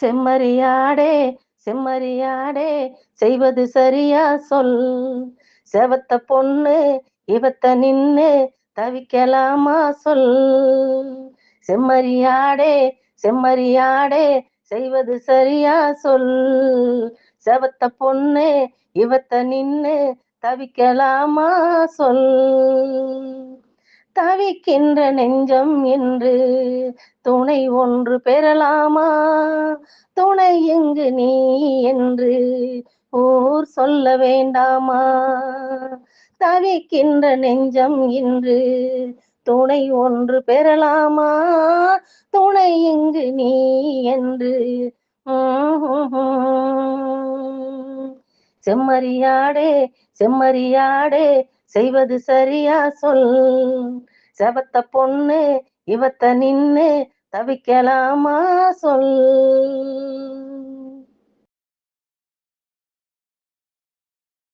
செம்மறியாடே செம்மறியாடே செய்வது சரியா சொல். செவத்த பொண்ணு இவத்த நின்னு தவிக்கலாமா சொல். செம்மறியாடே செம்மறியாடே செய்வது சரியா சொல். செவத்த பொண்ணு இவத்த நின்னு தவிக்கலாமா சொல். தவிக்கின்ற நெஞ்சம் என்று துணை ஒன்று பெறலாமா? துணை எங்கு நீ என்று ஊர் சொல்ல வேண்டாமா? தவிக்கின்ற நெஞ்சம் என்று துணை ஒன்று பெறலாமா? துணை எங்கு நீ என்று செம்மறியாடே செம்மறியாடே செய்வது சரியா சொல். செவத்த பொண்ணு இவத்த நின்னு தவிக்கலாமா சொல்.